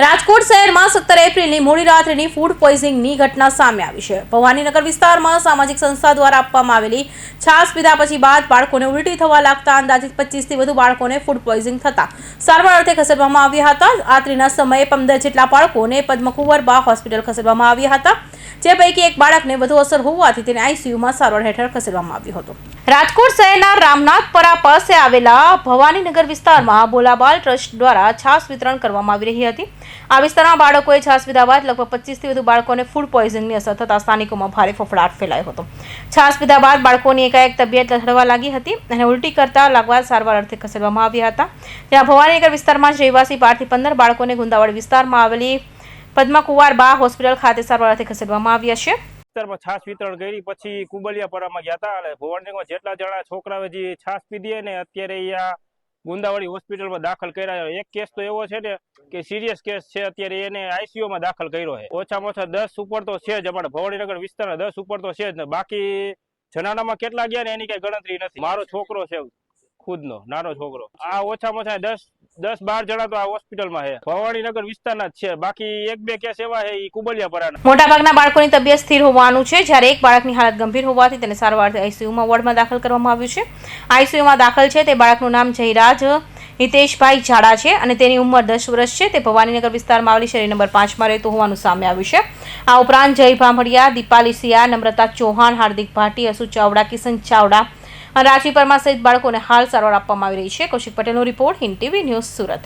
રાજકોટ શહેરમાં સત્તર એપ્રિલની મોડી રાત્રિની ફૂડ પોઈઝનિંગની ઘટના સામે આવી છે. ભવાનીનગર વિસ્તારમાં સામાજિક સંસ્થા દ્વારા આપવામાં આવેલી છાશ પીધા પછી બાદ બાળકોને ઉલટી થવા લાગતા અંદાજિત પચીસથી વધુ બાળકોને ફૂડ પોઈઝનિંગ થતા. સારવાર અર્થે ખસેડવામાં આવ્યા હતા. રાત્રિના સમયે પંદર જેટલા બાળકોને પદ્મકુંવરબા હોસ્પિટલ ખસેડવામાં આવ્યા હતા. જે પૈકી એક બાળકને વધુ અસર હોવાથી તેને આઈસીયુમાં સારવાર હેઠળ ખસેડવામાં આવ્યો હતો. રાજકોટ શહેરના રામનાથપરા પાસે આવેલા ભવાનીનગર વિસ્તારમાં બોલાબાલ ટ્રસ્ટ દ્વારા છાશ વિતરણ કરવામાં આવી રહી હતી. આ વિસ્તારમાં બાળકોએ છાસ પીધા બાદ લગભગ પચીસથી વધુ બાળકોને ફૂડ પોઈઝનિંગની અસર થતાં સ્થાનિકોમાં ભારે ફફડાટ ફેલાયો હતો. છાશ પીધા બાદ બાળકોની એકાએક તબિયત લથડવા લાગી હતી અને ઉલટી કરતા લાગવા સારવાર અર્થે ખસેડવામાં આવ્યા હતા. ત્યાં ભવાનીનગર વિસ્તારમાં જ રહેવાસી બારથી પંદર બાળકોને ગુંદાવાડ વિસ્તારમાં આવેલી પદ્મકુંવાર બા હોસ્પિટલ ખાતે સારવાર ખસેડવામાં આવ્યા છે. વિસ્તારમાં છાશ વિતરણ કરી પછી કુબલિયાપરામાં ગયા હતા અને ભવાનીમાં જેટલા જણા છોકરાઓ જે છાશ પીધી ને અત્યારે અહીંયા ગુંદાવાડી હોસ્પિટલમાં દાખલ કર્યા એક કેસ તો એવો છે ને કે સિરિયસ કેસ છે. અત્યારે એને આઈસીયુમાં દાખલ કર્યો છે. ઓછામાં ઓછા દસ ઉપર તો છે જ. અમારા ભવાનીનગર વિસ્તારના દસ ઉપર તો છે જ ને. બાકી જનાનામાં કેટલા ગયા ને એની કઈ ગણતરી નથી. મારો છોકરો છે ખુદનો, નાનો છોકરો. આ ઓછામાં ઓછા દસ દસ બાર જણા તો આ હોસ્પિટલમાં છે. ભવાનીનગર વિસ્તારના જ છે. બાકી એક બે કેસ એવા છે એ કુબલિયાપરાના. મોટાભાગના બાળકોની તબિયત સ્થિર હોવાનું છે. જ્યારે એક બાળકની હાલત ગંભીર હોવાથી તેને સારવાર આઈસીયુમાં વોર્ડમાં દાખલ કરવામાં આવ્યું છે. આઈસીયુમાં દાખલ છે. તે બાળકનું નામ જયરાજ હિતેશભાઈ ઝાડા છે અને તેની ઉંમર દસ વર્ષ છે. તે ભવાનીનગર વિસ્તારમાં આવેલી શેરી નંબર પાંચમાં રહેતું હોવાનું સામે આવ્યું છે. આ ઉપરાંત જય ભાંભડિયા, દીપાલી સિયા, નમ્રતા ચૌહાણ, હાર્દિક ભાટી અસુ ચાવડા, કિશન ચાવડા અને પરમાર સહિત બાળકોને હાલ સારવાર આપવામાં આવી રહી છે. કૌશિક પટેલનો report Hind TV news Surat.